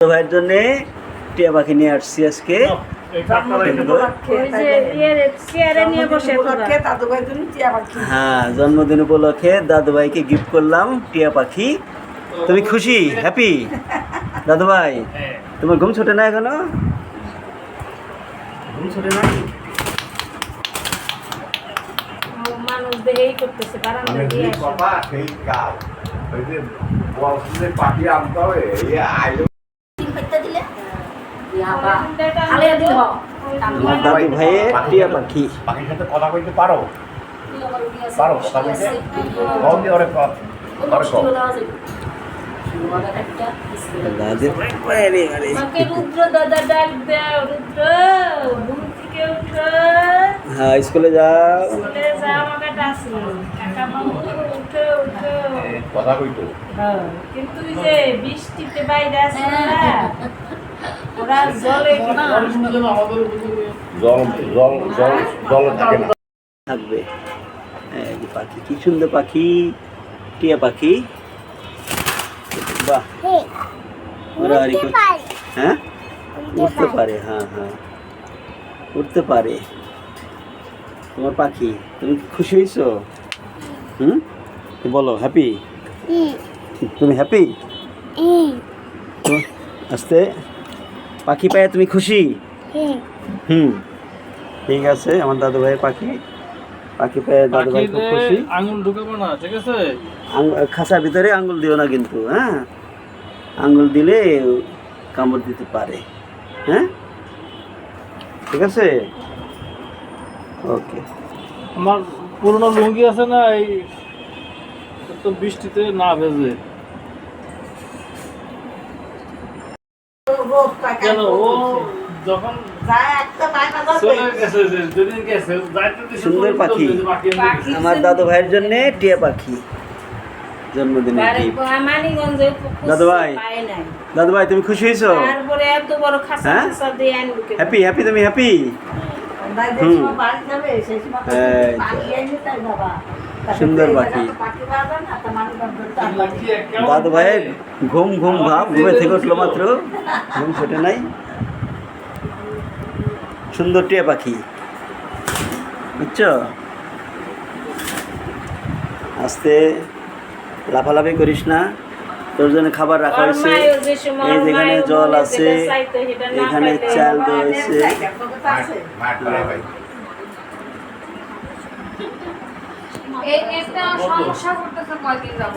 ভাইয়ের জন্য টিয়া পাখি নিয়ে আসছি আজকে। হ্যাঁ জন্মদিন উপলক্ষে দাদু ভাইকে গিফট করলাম টিয়া পাখি। তুমি খুশি? হ্যাপি দাদু ভাই তোমার ঘুম ছোটে না এখনও? ঘুম ছোটে না? মানুষ দেখেই করতেছে বারান্দা মানে দিয়ে ওই যে পাখি আনতে হবে এই আইলো আমার দাদু ভাইয়ের টিয়া পাখি পাখির সাথে কথা বলতে পারো পারো কথা বলতে কম দিয়ে হ্যাঁ স্কুলে যাও স্কুলে যাও আমাকে ডাকছিল কাকা মামু উঠো উঠো জলে থাকবে পাখি কি সুন্দর পাখি টিয়া পাখি বাহ হ্যাঁ। উঠতে পারে হ্যাঁ হ্যাঁ। উঠতে পারে। তোমার পাখি, তুমি খুশি হয়েছো? হুম? বলো হ্যাপি তুমি হ্যাপি আস্তে। পাখি পায়ে তুমি খুশি? হুম। ঠিক আছে আমার দাদু ভাইয়ের পাখি। পাখি পেয়ে দাদু ভাই খুব খুশি। আঙুল ঢুকাবো না ঠিক আছে? খাঁচার ভিতরে আঙুল দিও না কিন্তু হ্যাঁ? আঙুল দিলে কামড় দিতে পারে হ্যাঁ? ঠিক আছে? ওকে। আমার পুরনো লুঙ্গি আছে না এই তো বৃষ্টিতে না ভেজে। কেন? ও যখন সুন্দর পাখি। আমার দাদু ভাইয়ের জন্য টিয়া পাখি। দাদু ভাই। দাদু ভাই তুমি খুশি হয়েছো? তারপরে এত বড় খাসা হ্যাঁ? হ্যাপি হ্যাপি তুমি হ্যাপি সুন্দর পাখি। দাদু ভাইয়ের ঘুম ঘুম ভাব ঘুমে থেকে উঠল মাত্র। ঘুম ছোটে নাই। সুন্দর টিয়া পাখি। বুঝছ? আস্তে লাফালাফি করিস না। তোর জন্য খাবার রাখা হয়েছে। এই যেখানে জল আছে এখানে চাল রয়েছে। সমস্যা করতেছে কয়দিন যাব